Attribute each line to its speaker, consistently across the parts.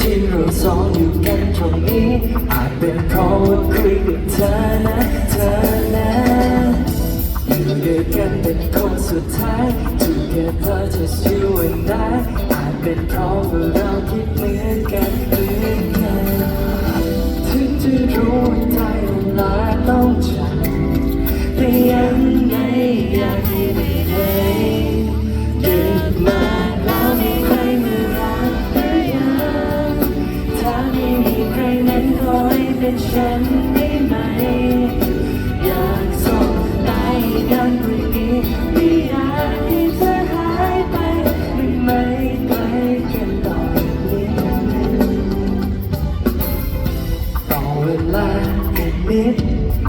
Speaker 1: ที่เราสองอยู่กันตรงนี้อาจเป็นเพราะว่าคุยกับเธอนะเธอนะอยู่ด้วยกันเป็นคนสุดท้าย Together just you and I อาจเป็นเพราะว่าเราคิดเหมือนกันเหมือนกันถึงจะรู้ว่าใจมันลาต้องจากแต่ยังไงอยากให้ได้ เป็นฉันได้ไหม อยากส่งตายดังกว่านี้ไม่อยากให้เธอหายไปไม่ไม่ไกลกันต่อนี้ต่อเวลากันนิด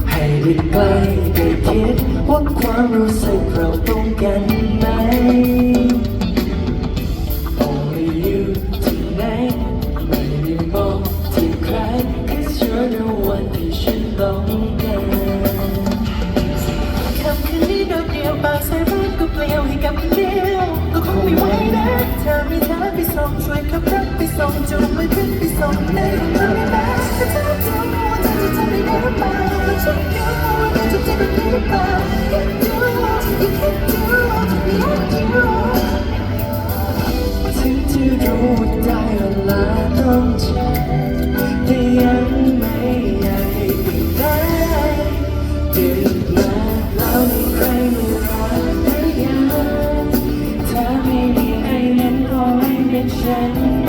Speaker 1: ให้ได้ใกล้ได้คิดว่าความรู้สึกเราตรงกันไหม คำ
Speaker 2: คืนนี้โดดเดี่ยวปากใส่รักก็เปลี่ยวให้กับคนเดียวก็คงไม่ไหวนะเธอมีเธอไปส่งช่วยขับรถไปส่งจูงมือขึ้นไปส่งในโรงพยาบาลแต่เธอจะรู้ว่าเธอจะทำได้หรือเปล่าแล้วฉันก็รู้ว่าเธอจะทำได้หรือเปล่า You can do you can do beyond you
Speaker 1: ถึงจะรู้ว่าได้เวลา connection.